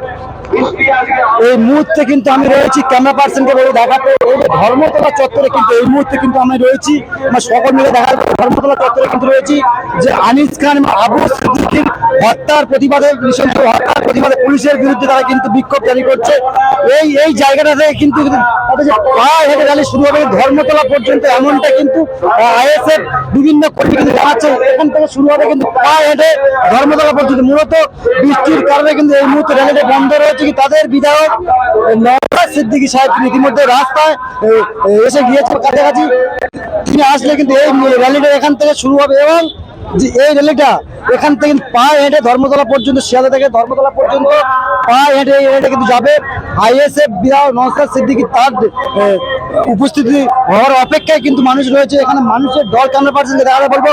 Bye. এই মুহূর্তে কিন্তু আমি রয়েছি, ক্যামেরা পার্সনকে বলে দেখাতে। ধর্মতলা চত্বরে কিন্তু এই মুহূর্তে কিন্তু আমি রয়েছি। আমরা সকল মিলে দেখা ধর্মতলা চত্বরে কিন্তু রয়েছি। যে আনিস খান এবং আবু সিদ্দিকীর হত্যার প্রতিবাদে নৃশংস হত্যার প্রতিবাদে পুলিশের বিরুদ্ধে তারা কিন্তু বিক্ষোভ জারি করছে। এই এই জায়গাটাতে কিন্তু তাদের পা হেঁটে র্যালি শুরু হবে, ধর্মতলা পর্যন্ত এমনটা কিন্তু আইএসএফ বিভিন্ন কর্মী কিন্তু জানাচ্ছে। এখান থেকে শুরু হবে কিন্তু পা হেঁটে ধর্মতলা পর্যন্ত। মূলত বৃষ্টির কারণে কিন্তু এই মুহূর্তে র্যালিটা বন্ধ রয়েছে কি তাদের বিধায়ক নওয়াজ সিদ্দিকী সাহেব, তিনি ইতিমধ্যে রাস্তায় এসে গিয়েছে কাছাকাছি। তিনি আসলে কিন্তু এই র্যালিটা এখান থেকে শুরু হবে এবং যে এই র্যালিটা এখান থেকে পা হেঁটে ধর্মতলা পর্যন্ত, শিয়ালদা থেকে ধর্মতলা পর্যন্ত পা হেঁটে এই র্যালিটা কিন্তু যাবে। আইএসএফ বিধায়ক নওয়াজ সিদ্দিকী তার উপস্থিতি হওয়ার অপেক্ষায় কিন্তু মানুষ রয়েছে। এখানে মানুষের ঢল ক্যামেরা পার্সেন্টকে আরও বলব।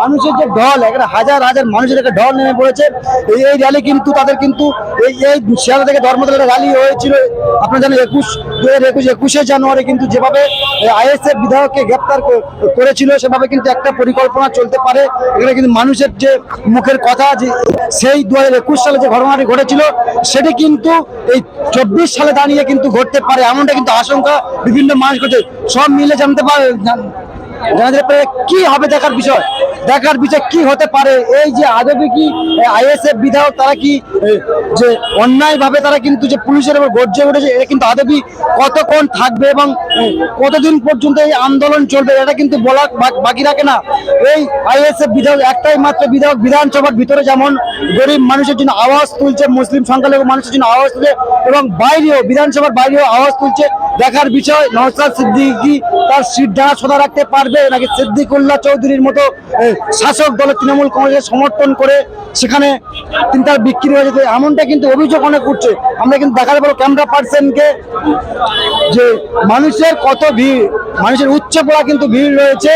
মানুষের যে ঢল, এখানে হাজার হাজার মানুষের একটা ঢল নেমে পড়েছে। এই এই র্যালি কিন্তু তাদের কিন্তু এই এই শিয়ালদা থেকে ধর্মতলা র্যালি হয়েছিল। আপনারা জানেন একুশ দু হাজার একুশ, একুশে জানুয়ারি কিন্তু যেভাবে আইএসএফ বিধায়ককে গ্রেপ্তার করেছিল, সেভাবে কিন্তু একটা পরিকল্পনা চলতে পারে। এখানে কিন্তু মানুষের যে মুখের কথা যে সেই দু হাজার একুশ সালে যে ঘটনাটি ঘটেছিল, সেটি কিন্তু এই চব্বিশ সালে দাঁড়িয়ে কিন্তু ঘটতে পারে, এমনটা কিন্তু আশঙ্কা বিভিন্ন মানুষ করছে। সব মিলে জানতে পারে জান- জানা পারে কি হবে দেখার বিষয়। দেখার বিষয় কি হতে পারে? এই যে আদবে কি আইএসএফ বিধায়ক, তারা কি যে অন্যায় ভাবে তারা কিন্তু যে পুলিশের উপর গর্জে উঠেছে এটা কিন্তু আদবি কতক্ষণ থাকবে এবং কতদিন পর্যন্ত এই আন্দোলন চলবে, এটা কিন্তু বলা বাকি রাখে না। এই আইএসএফ বিধায়ক, একটাই মাত্র বিধায়ক, বিধানসভার ভিতরে যেমন গরিব মানুষের জন্য আওয়াজ তুলছে, মুসলিম সংখ্যালঘু মানুষের জন্য আওয়াজ তুলছে এবং বাইরেও, বিধানসভার বাইরেও আওয়াজ তুলছে দেখার বিষয় নওসাদ সিদ্দিকী তার ডানা সোজা রাখতে পারবে নাকি সিদ্দিকুল্লাহ চৌধুরীর মতো শাসক দলের তৃণমূল কংগ্রেসের সমর্থন করে সেখানে তিনি তার বিক্রি হয়ে যেতে। এমনটা কিন্তু অভিযোগ অনেক উঠছে। আমরা কিন্তু দেখাতে পারব ক্যামেরা পার্সনকে যে মানুষের কত ভিড়, মানুষের উচ্চে পড়া কিন্তু ভিড় রয়েছে।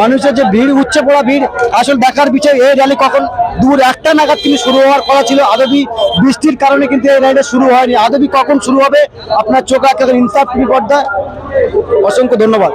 মানুষের যে ভিড়, উচ্চে পড়া ভিড়, আসলে দেখার বিষয় এই র্যালি কখন দুপুর একটা নাগাদ কিন্তু শুরু হওয়ার কথা ছিল। আদবি বৃষ্টির কারণে কিন্তু এই রাইডে শুরু হয়নি। আদবি কখন শুরু হবে? আপনার চোখ আটকে ইনসাফ তিনি পর্দায় অসংখ্য ধন্যবাদ।